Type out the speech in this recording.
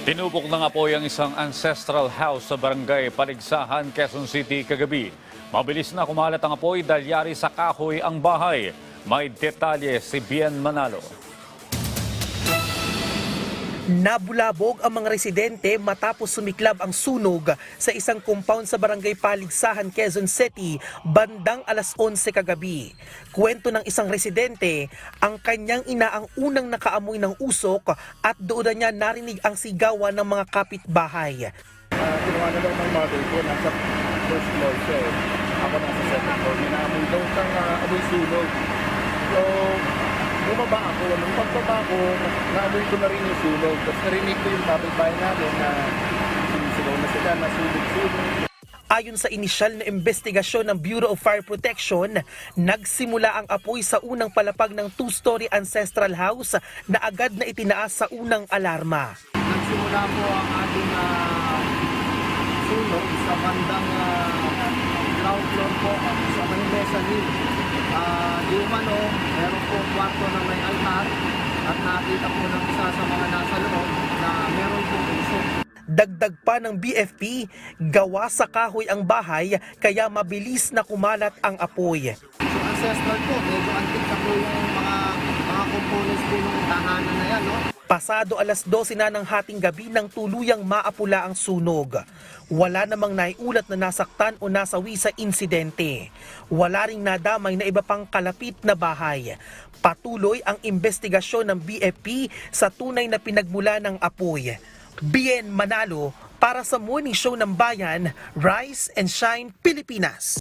Tinubok ng apoy ang isang ancestral house sa barangay Paligsahan, Quezon City kagabi. Mabilis na kumalat ang apoy dahil yari sa kahoy ang bahay. May detalye si Bien Manalo. Nabulabog ang mga residente matapos sumiklab ang sunog sa isang compound sa barangay Paligsahan, Quezon City, bandang alas 11 kagabi. Kwento ng isang residente, ang kanyang ina ang unang nakaamoy ng usok at doon na niya narinig ang sigawan ng mga kapitbahay. Uh, na daw ng mother ko, nasa first floor siya eh. Ako nasa second floor. May naamoy daw siyang uh, amoy sunog. So, bumaba ako. Nung pagbaba ko, na- naamoy ko na rin yung sunog. Tapos narinig ko yung kapitbahay namin na sinisigaw na sila, nasunog-sunog. Ayon sa inisyal na investigasyon ng Bureau of Fire Protection, nagsimula ang apoy sa unang palapag ng two-story ancestral house na agad na itinaas sa unang alarma. nagsimula po ang ating ah, sunog sa bandang ah, ground floor po sa may mezzanine. Uh, di umano, meron kwarto na may altar at nakita po ng isa sa mga nasa loob na meron po usok. Dagdag pa ng BFP, gawa sa kahoy ang bahay kaya mabilis na kumalat ang apoy. So ancestral po, medyo antique na po yung mga, mga components po ng tahanan na yan. No? Pasado alas 12 na ng hating gabi nang tuluyang maapula ang sunog. Wala namang naiulat na nasaktan o nasawi sa insidente. Wala ring nadamay na iba pang kalapit na bahay. Patuloy ang investigasyon ng BFP sa tunay na pinagmula ng apoy. Bien Manalo para sa Morning Show ng Bayan, Rise and Shine Pilipinas.